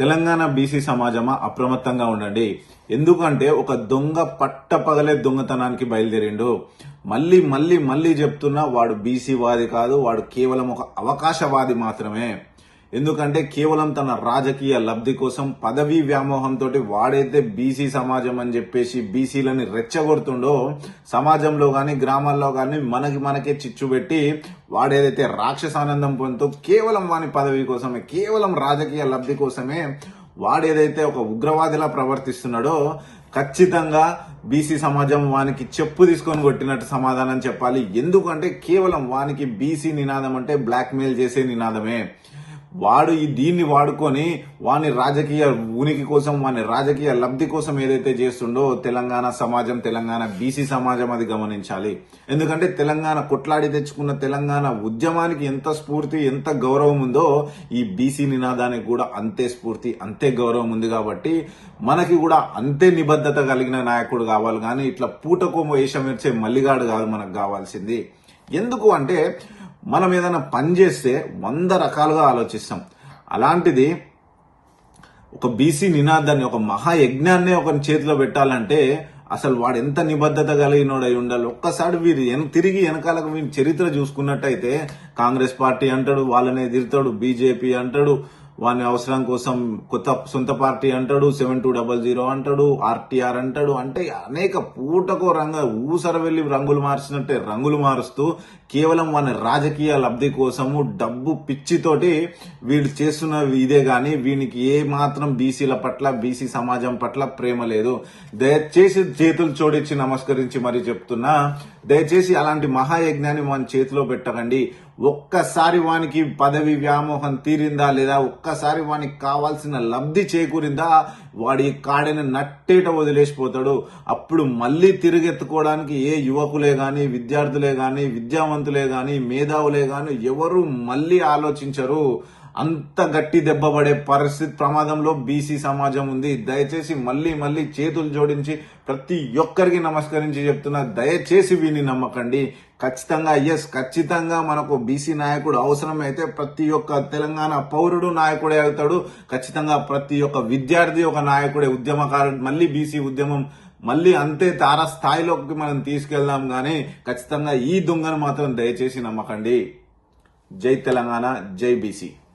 Telangana BC సమాజమా? అప్రమత్తంగా ఉండండి. ఎందుకంటే ఒక దొంగ పట్ట పగలే దొంగతనానికి బయలుదేరిండు. మళ్ళీ మళ్ళీ మళ్ళీ చెప్తున్నా వాడు బీసీ వాది కాదు వాడు కేవలం ఒక అవకాశవాది మాత్రమే. ఎందుకంటే కేవలం తన రాజకీయ లబ్ధి కోసం పదవీ వ్యామోహంతో వాడైతే బీసీ సమాజం అని చెప్పేసి బీసీలని రెచ్చగొడుతుండో సమాజంలో కానీ గ్రామాల్లో కానీ మనకి మనకే చిచ్చు పెట్టి వాడేదైతే రాక్షసానందం పొందుతూ కేవలం వాని పదవి కోసమే కేవలం రాజకీయ లబ్ధి కోసమే వాడేదైతే ఒక ఉగ్రవాదిలా ప్రవర్తిస్తున్నాడో ఖచ్చితంగా బీసీ సమాజం వానికి చెప్పు తీసుకొని కొట్టినట్టు సమాధానం చెప్పాలి. ఎందుకంటే కేవలం వానికి బీసీ నినాదం అంటే బ్లాక్మెయిల్ చేసే నినాదమే. వాడు ఈ దీన్ని వాడుకొని వాని రాజకీయ ఉనికి కోసం వాని రాజకీయ లబ్ధి కోసం ఏదైతే చేస్తుండో తెలంగాణ సమాజం తెలంగాణ బీసీ సమాజం అది గమనించాలి. ఎందుకంటే తెలంగాణ కొట్లాడి తెచ్చుకున్న తెలంగాణ ఉద్యమానికి ఎంత స్ఫూర్తి ఎంత గౌరవం ఉందో ఈ బీసీ నినాదానికి కూడా అంతే స్ఫూర్తి అంతే గౌరవం ఉంది కాబట్టి మనకి కూడా అంతే నిబద్ధత కలిగిన నాయకుడు కావాలి. కానీ ఇట్లా పూటకోమ వేషం ఇచ్చే మల్లిగాడు కాదు మనకు కావాల్సింది. ఎందుకు అంటే మనం ఏదైనా పని చేస్తే వంద రకాలుగా ఆలోచిస్తాం. అలాంటిది ఒక బీసీ నినాదాన్ని ఒక మహాయజ్ఞాన్ని ఒక చేతిలో పెట్టాలంటే అసలు వాడు ఎంత నిబద్ధత కలిగినోడై ఉండాలి. ఒక్కసారి వీరు ఎన్ తిరిగి వెనకాలకు వీరి చరిత్ర చూసుకున్నట్టయితే కాంగ్రెస్ పార్టీ అంటాడు వాళ్ళనే ఎదురుతాడు బీజేపీ అంటాడు వాని అవసరం కోసం కొత్త సొంత పార్టీ అంటాడు సెవెన్ టూ డబల్ జీరో అంటాడు ఆర్టీఆర్ అంటాడు. అంటే అనేక పూటకో రంగ ఊసర వెళ్ళి రంగులు మార్చినట్టే రంగులు మారుస్తూ కేవలం వాని రాజకీయ లబ్ధి కోసము డబ్బు పిచ్చితోటి వీళ్ళు చేస్తున్న ఇదే కానీ వీనికి ఏ మాత్రం బీసీల పట్ల బీసీ సమాజం పట్ల ప్రేమ లేదు. దయచేసి చేతులు చోడించి నమస్కరించి మరి చెప్తున్నా దయచేసి అలాంటి మహాయజ్ఞాన్ని మన చేతిలో పెట్టకండి. ఒక్కసారి వానికి పదవి వ్యామోహం తీరిందా లేదా? ఒక్కసారి వానికి కావాల్సిన లబ్ధి చేకూరిందా? వాడి కాడిని నట్టేట వదిలేసిపోతాడు. అప్పుడు మళ్ళీ తిరిగెత్తుకోవడానికి ఏ యువకులే కానీ విద్యార్థులే కానీ విద్యావంతులే కానీ మేధావులే కానీ ఎవరు మళ్ళీ ఆలోచించరు. అంత గట్టి దెబ్బపడే పరిస్థితి ప్రమాదంలో బీసీ సమాజం ఉంది. దయచేసి మళ్ళీ మళ్ళీ చేతులు జోడించి ప్రతి ఒక్కరికి నమస్కరించి చెప్తున్నా దయచేసి వీని నమ్మకండి. ఖచ్చితంగా ఎస్ ఖచ్చితంగా మనకు బీసీ నాయకుడు అవసరమైతే ప్రతి ఒక్క తెలంగాణ పౌరుడు నాయకుడే అవుతాడు. ఖచ్చితంగా ప్రతి ఒక్క విద్యార్థి ఒక నాయకుడే ఉద్యమకారుడు మళ్ళీ బీసీ ఉద్యమం మళ్ళీ అంతే తార స్థాయిలోకి మనం తీసుకెళ్దాం కానీ ఖచ్చితంగా ఈ దొంగను మాత్రం దయచేసి నమ్మకండి. జై తెలంగాణ జై బీసీ.